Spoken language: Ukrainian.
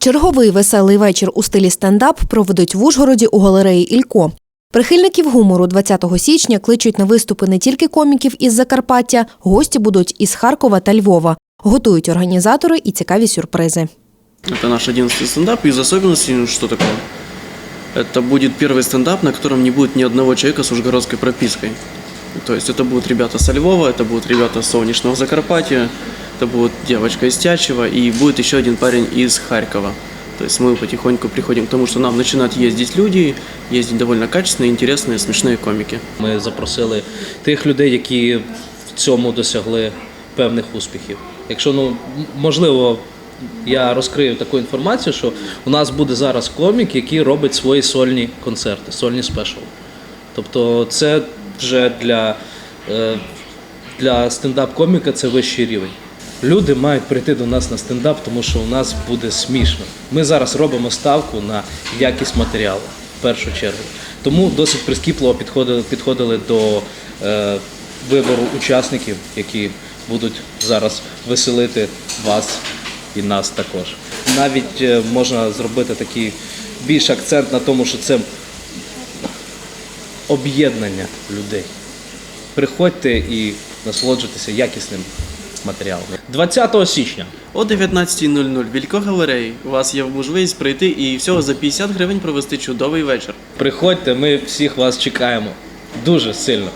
Черговий веселий вечір у стилі стендап проведуть в Ужгороді у галереї Ілько. Прихильників гумору 20 січня кличуть на виступи не тільки коміків із Закарпаття, гості будуть із Харкова та Львова. Готують організатори і цікаві сюрпризи. Это наш одиннадцатый стендап. Из особенностей, ну, что такое? Это будет первый стендап, на котором не будет ни одного человека с ужгородской пропиской. То есть это будут ребята со Львова, это будут ребята с солнечного Закарпатья, это будет девочка из Тячева и будет еще один парень из Харькова. То есть мы потихоньку приходим к тому, что нам начинают ездить люди, ездить довольно качественные, интересные, смешные комики. Ми запросили тих людей, які в цьому досягли певних успіхів. Якщо ну м- можливо, я розкрию таку інформацію, що у нас буде зараз комік, який робить свої сольні концерти, сольні спешали. Тобто, це вже для, е, для стендап-коміка це вищий рівень. Люди мають прийти до нас на стендап, тому що у нас буде смішно. Ми зараз робимо ставку на якість матеріалу в першу чергу. Тому досить прискіпливо підходили, підходили до е, вибору учасників, які будуть зараз веселити вас і нас також. Навіть е, можна зробити такий більш акцент на тому, що це об'єднання людей. Приходьте і насолоджуйтеся якісним матеріалом. 20 січня О 19.00 в Вілько галереї у вас є можливість прийти і всього за 50 гривень провести чудовий вечір. приходьте, ми всіх вас чекаємо дуже сильно.